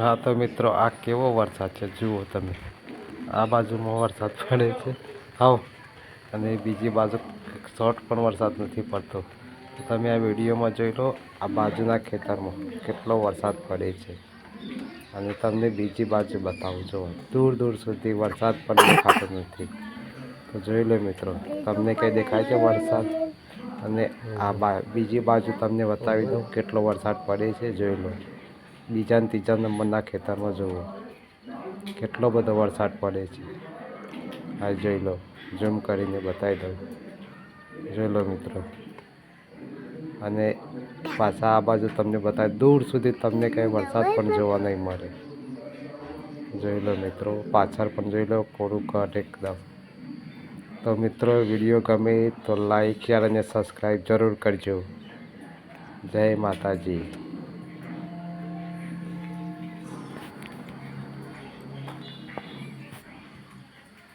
હા, તો મિત્રો, આ કેવો વરસાદ છે? જુઓ તમે. આ બાજુમાં વરસાદ પડે છે. હાવ અને બીજી બાજુ શોર્ટ પણ વરસાદ નથી પડતો. તમે આ વિડીયોમાં જોઈ લો, આ બાજુના ખેતરમાં કેટલો વરસાદ પડે છે. અને તમને બીજી બાજુ બતાવું જો દૂર દૂર સુધી વરસાદ પણ દેખાતો નથી. તો જોઈ લો મિત્રો, તમને કંઈ દેખાય છે વરસાદ? અને આ બા, બીજી બાજુ તમને બતાવી દઉં, કેટલો વરસાદ પડે છે, જોઈ લો. બીજા ત્રીજા નંબરના ખેતરમાં જુઓ કેટલો બધો વરસાદ પડે છે. આ જોઈ લો, ઝૂમ કરીને બતાવી દઉં. જોઈ લો મિત્રો. અને પાછા આ બાજુ તમને બતાવી, દૂર સુધી તમને કંઈ વરસાદ પણ જોવા નહીં મળે. જોઈ લો મિત્રો, પાછળ પણ જોઈ લો, કોરું કટ એકદમ. તો મિત્રો, વીડિયો ગમે તો લાઈક, શેર અને સબસ્ક્રાઈબ જરૂર કરજો. જય માતાજી.